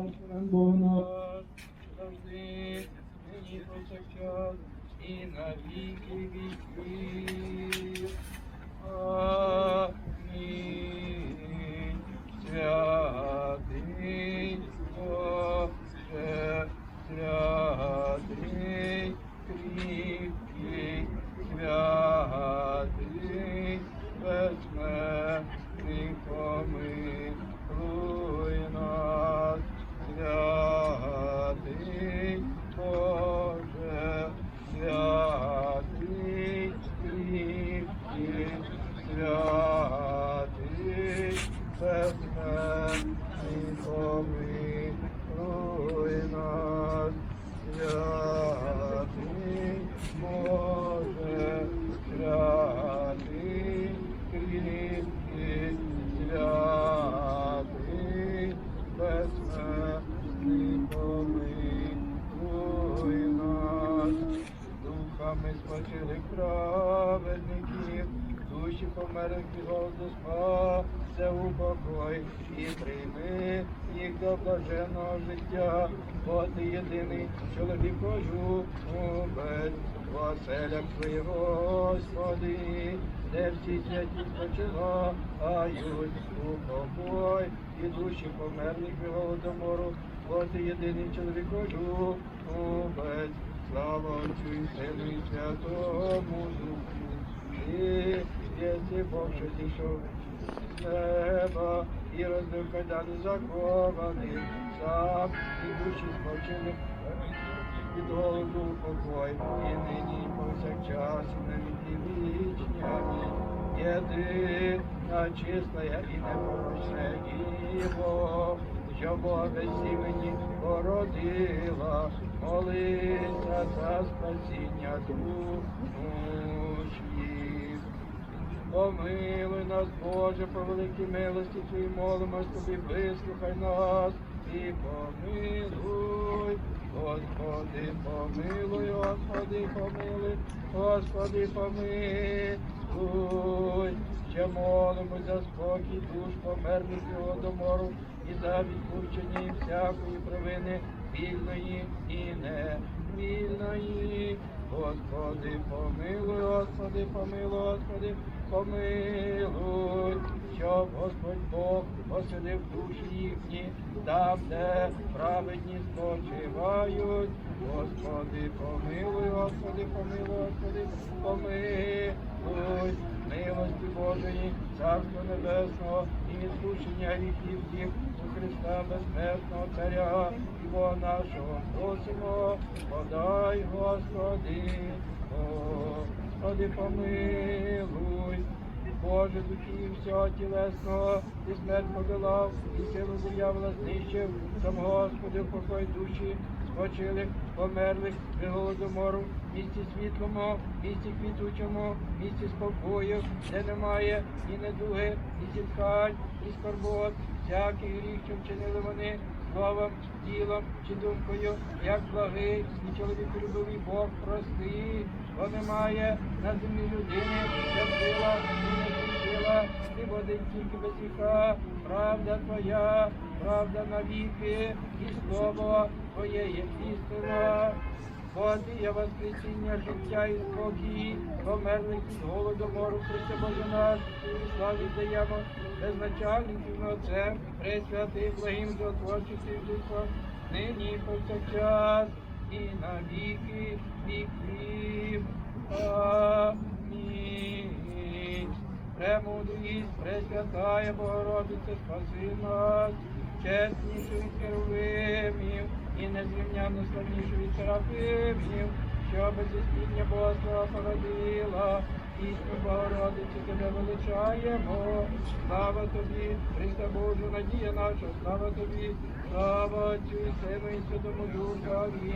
Господом Бог наш, завжди, нині повсякчас, і спочилих праведників, душі померлих від голоду спасе у покой і прийми їх до блаженного життя, бо ти єдиний чоловік без оселях твоїх, Господи, де всі святі спочивають у покой і душі померлих від голодомору, бо ти єдиний чоловік без Слава Отцю і Сину і Святому Духу. І єси Бог, що зійшов неба, і кайдани закований, сам і душі спочили від голоду покой, і нині, і повсякчас, і на віки вічні. Єдина чистая і непорочна Діво, що Бога сімені породила, молися за спасіння душі. Помилуй нас, Боже, по великій милості Твоїй молимось Тобі, вислухай нас і помилуй. Господи, помилуй, Господи, помилуй, Господи, помилуй. Ще молимось за спокій душ померлих його домору і за відпущення всякої провини вільної і невільної. Господи, помилуй, Господи, помилуй, Господи, помилуй, щоб Господь Бог посадив душі їхні, там, де праведні спочивають. Господи, помилуй, Господи, помилуй, Господи, помилуй, милості Божої, Царство Небесного і відпущення гріхів всіх у Христа безсмертного Царя Бога нашого просимо, подай, Господи, Господи, помилуй. Боже, душі всього тілесного, ти смерть подолав, і силу диявола знищив, сам Господи, покой душі, спочилих, померлих, при голодомору, місці світлому, місці квітучому, місці спокою, де немає ні недуги, ні зітхань, ні скорбот, всякий гріх, що вчинили вони, словом, ділом чи думкою, як благий і любові Бог прости, бо немає на землі людини, що сила і не сила, ти водить тільки без гріха, правда твоя, правда навіки, і слово твоє є істина. Є воскресіння, життя і спокій, померлих від голодомору, Христе Боже наш, славі даємо безначальників на Отцем, пресвятий, благим зотворчості Духом, нині повсякчас, і на віки віків. Амінь. Премудрість, Пресвятая Богородице, спаси нас, чеснішу від херувимів і незрівняно славнішу від серафимів, що без істіння Бога породила, Існю Богородице, тебе величаємо, слава тобі, Христа Божу, надія наша, слава тобі, слава Отцю і Сину і Святому Духові,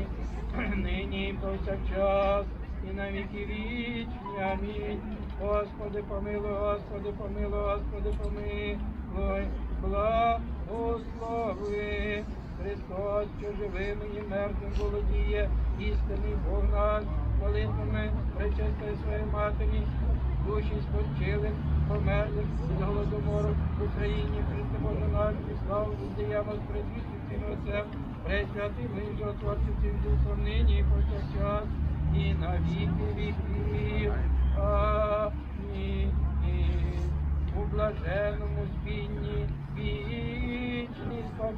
нині і повсякчас, і на віки вічні. Амінь. Господи, помилуй, Господи, помилуй, Господи, помилуй, благослови. Христос, що живим і мертвим володіє, істинний Бог наш, молитвами пречистої своєї матері, душі спочилих, померлих від голодомору в Україні, Христе Боже наш, і славу віддаємо з предвічним Отцем, пресвятим і животворцем Духом нині і повсякчас, і на віки віків.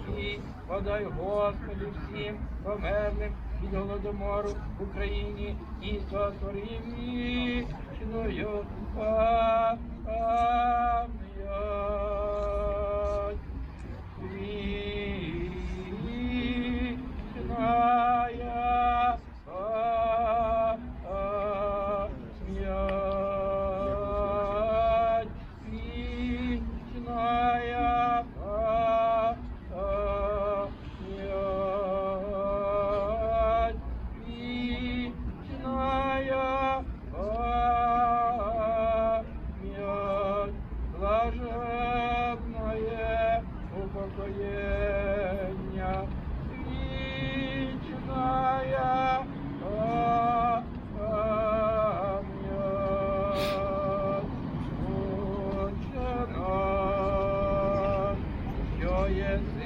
Вічний подай Господи всім померлим від голодомору в Україні і сотвори вічною пам'ять.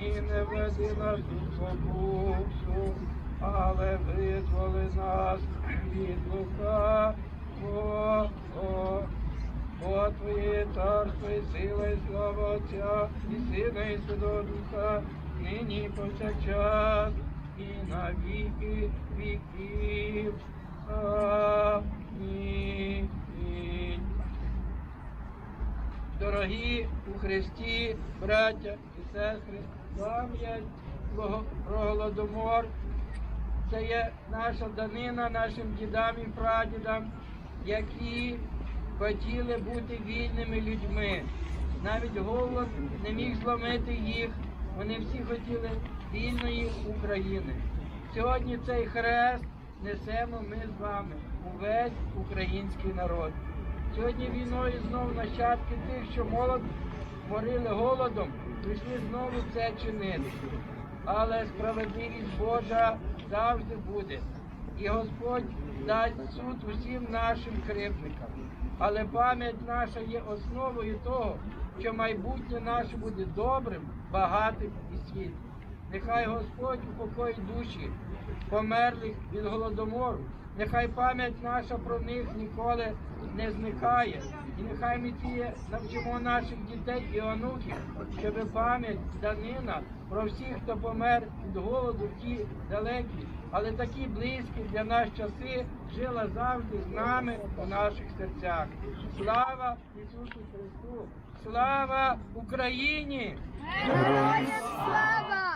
і не веди нас у спокусу, але визволи нас від лука. Бо Бо Твоє царство і сила, і слава Отця, і Сина, і Святого Духа, нині повсякчас, і на віки віків. Дорогі у Христі, браття і сестри, пам'ять про голодомор. Це є наша данина нашим дідам і прадідам, які хотіли бути вільними людьми. Навіть голод не міг зламити їх. Вони всі хотіли вільної України. Сьогодні цей хрест несемо ми з вами, увесь український народ. Сьогодні війною знов нащадки тих, що молод морили голодом, прийшли знову це чинити. Але справедливість Божа завжди буде. І Господь дасть суд усім нашим кривдникам. Але пам'ять наша є основою того, що майбутнє наше буде добрим, багатим і світлим. Нехай Господь упокоїть душі померлих від голодомору. Нехай пам'ять наша про них ніколи не зникає. І нехай ми ті навчимо наших дітей і онуків, щоб пам'ять данина про всіх, хто помер від голоду, ті далекі, але такі близькі для нас часи жила завжди з нами у наших серцях. Слава Ісусу Христу! Слава Україні! Героям! Слава!